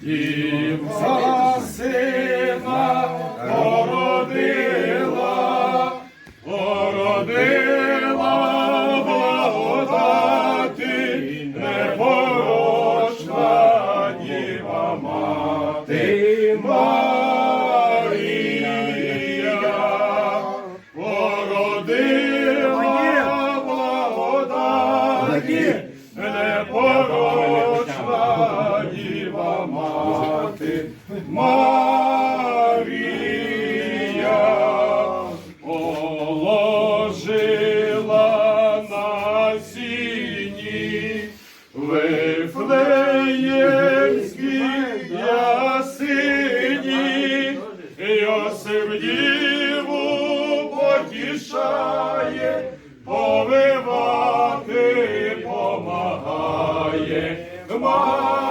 Дівка сина породила, породила благодати, непорочна діва мати Марія, породила благодати, Марія положила на сіні Вифлеємській ясині, Йосип діву потішає, повивати помагає Марії.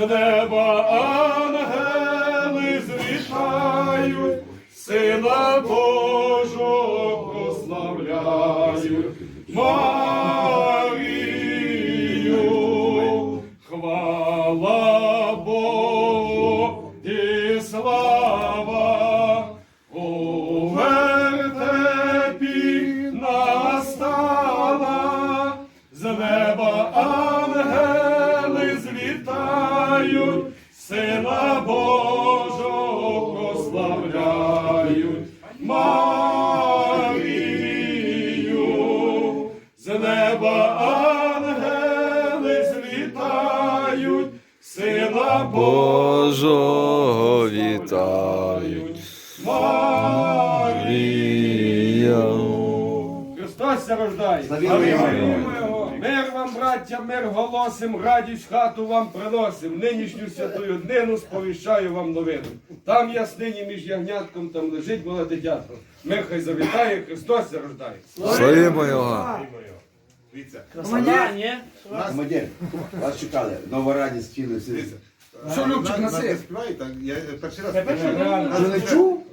Неба ангели злітають, Сина Божого прославляють, Марію. Хвала Богу і слава злітають, Сина Божого прославляють Марію. З неба ангели злітають, Сина Божого вітають. Марію. Христос рождає. Мир вам, браття, мир голосим, радість хату вам приносим. Нинішню святую днину сповіщаю вам новину. Там яснині між ягнятком, там лежить мале дитятко. Мир хай завітає, Христос рождає. Славімо його. Дивіться, Командир, вас чекали. Нова радість вчили всі. Що, Любчик, на співає, так, я перший раз. Що не чув?